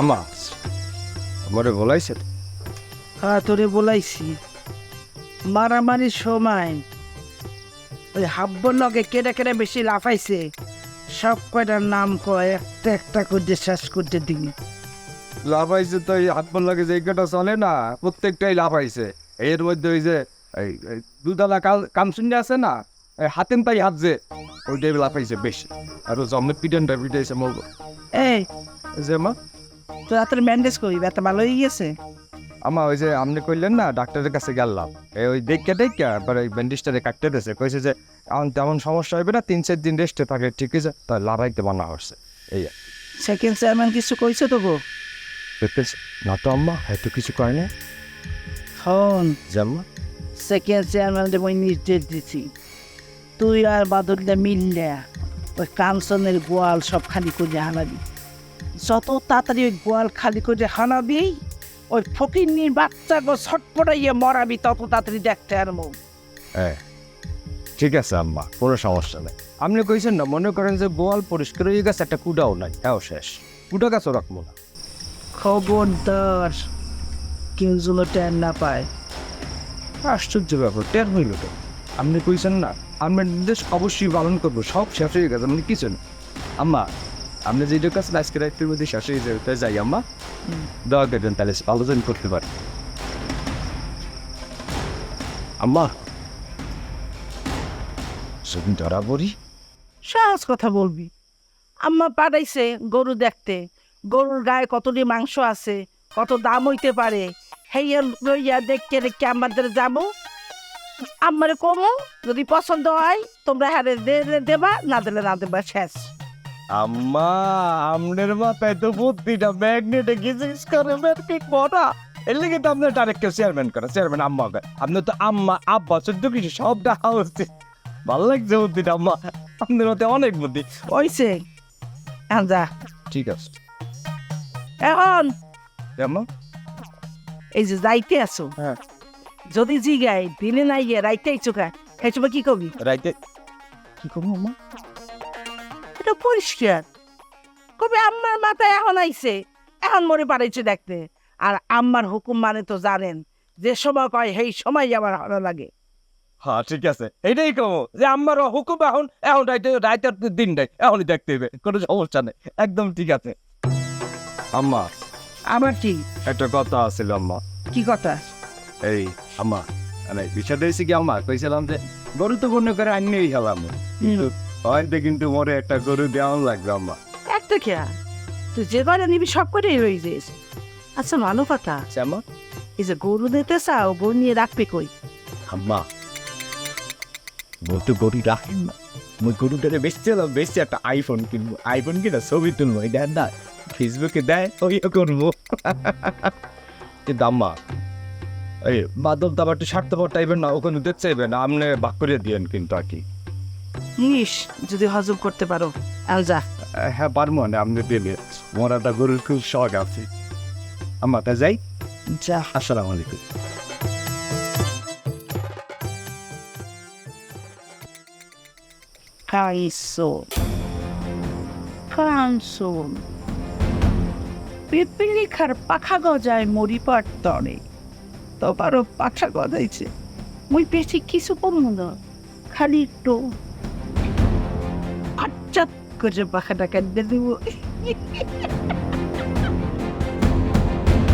আমা আমারে বলাইছে? হ্যাঁ তোরে বলাইছি। মারামারির সময় ওই হাব্বর লগে কেটে কেটে বেশি লাফাইছে সব কয়টার নাম কয় একটা একটা করে শেষ করতে দিবি লাফাইছে তো এই পা লাগে যে কটা চলে না প্রত্যেকটাই লাফাইছে। এর মধ্যে ওই যে এই দুধালা কাল কামসুন্ডে আছে না এই হাতেন তাই হাত যে ওইটাই লাফাইছে বেশি। আর ও জন্মের পিটনটা পিটাইছে মগ। এই যে মা তো রাতের ব্যান্ডেজ করি ব্যথা ভালো হয়ে গেছে? আমা ওই যে আপনি কইলেন না ডাক্তারের কাছে গেলাম। এই ওই দেখে দেখে এবার ওই ব্যান্ডেজটারে কাটতে দিয়েছে কইছে যে এখন তেমন সমস্যা হবে না তিন চার দিন রেস্টে থাকে ঠিক আছে তাই লাফাইতে বানা হচ্ছে এই সেকেন্ড চেয়ারম্যান কিছু কইছে তো গো? না তো আম্মা হয়তো কিছু করে না হন জাম্মা সেকেন্ড চেয়ারম্যান মই নির্দেশ দিছি তুই আর বাদলটা মিললে ওই কাঞ্চনের গোয়াল সব খালি করে হানাবি যত তাড়াতাড়ি ওই গোয়াল খালি করে হানাবি ওই ফকিরনির বাচ্চা গো ছটপটাইয়ে মরাবি তত তাড়াতাড়ি দেখতে আর মো হ্যাঁ ঠিক আছে আম্মা কোনো সমস্যা নেই। আপনি কইছেন না মনে করেন যে বোয়াল পরিষ্কার হয়ে গেছে একটা কুডাও নাই হ্যাঁ শেষ। কুটা গাছও রাখব না। খবরদার কেউ যেন টের না পায়। আশ্চর্য ব্যাপার টের হইল তো। আপনি কইছেন না আমরা নির্দেশ অবশ্যই পালন করব সব শেষ হয়ে গেছে আপনি কিছু না। আম্মা আপনি যেটা কাছে আজকে রাত্রির মধ্যে শেষ হয়ে যাবে তাই যাই আম্মা দয়া করবেন তাহলে আলোচনা করতে পারি আম্মা সেদিন ধরা পড়ি সহজ কথা বলবি আম্মা পাঠাইছে গরু দেখতে গরুর গায়ে কতটি মাংস আছে কত দাম হইতে পারে হেইয়া লইয়া দেখতে দেখতে আমাদের যাব আমারে কমো যদি পছন্দ হয় তোমরা হ্যাঁ দেবা না দিলে না দেবা শেষ আম্মা আমনের মাথায় তো বুদ্ধিটা ম্যাগনেটে গিজিস করে ম্যাগনেট বড়া। এর লেগে তো আপনার ডাইরেক্ট চেয়ারম্যান করে চেয়ারম্যান আম্মা করে। আপনি তো আম্মা আব্বা চোদ্দ কিছু সব দেখা হচ্ছে ভালো লাগছে বুদ্ধিটা আম্মা। আপনার মতে অনেক বুদ্ধি। ওইছে যা। ঠিক আছে। এখন। আম্মা? এই যে যাইতে আছো। হ্যাঁ। যদি জিগাই দিনে নাই গিয়ে রাইতেই চোখা সেই সময় কি কবি? রাইতে কি কবি আম্মা? এটা পরিষ্কার। কবে আম্মার মাথায় এখন আইছে? এখন মরে পারাইছে দেখতে। আর আম্মার হুকুম মানে তো জানেন যে সময় কয় সেই সময় আমার ভালো লাগে। হ্যাঁ ঠিক আছে। এইটাই কমো যে আমার হুকুম এখন এখন রাইতে রাইতের দিনটাই এখনই দেখতে হবে কোনো সমস্যা নেই একদম ঠিক আছে। আম্মা আবার কি? একটা কথা আছিল আম্মা। কি কথা? এই আম্মা মানে বিষয়টা হয়েছে কি আম্মা কইছিলাম যে গরু তো মনে করে আনিয়েই খেলাম কিন্তু হয়তো কিন্তু মরে একটা গরু দেওয়া লাগবে আম্মা। একটা খেয়া তুই যে কয়টা নিবি সব কটাই রয়ে যাইস। আচ্ছা ভালো কথা। আচ্ছা, এই যে গরু দিতে চাও গরু নিয়ে রাখবে কই? আম্মা বলতো গরু রাখেন না। মুই গরুটারে বেচছিলাম বেচছি একটা আইফোন কিনবো। আইফোন কিনা ছবি তুলবো এই দেন না ফেসবুকে দেয় ওইও করব। কিন্তু আম্মা এই তো আবার একটু স্বার্থপর টাইপের না ওখানে চাইবে না আপনি বাক করে দিয়েন কিন্তু আর কি। নিস যদি হজম করতে পারো। আলজা হ্যাঁ পারব না আপনি দিলে মোর একটা গরুর খুব শখ আছে। আম্মা তা যাই। যা। আসসালামু আলাইকুম। খাইছো খাইছো পিপিলিখার পাখা গজায় মরিপাট তরে। তোমারও পাখা গজাইছে। মুই বেশি কিছু করব না। খালি একটু আচ্ছা করে পাখাটা কেটে দিব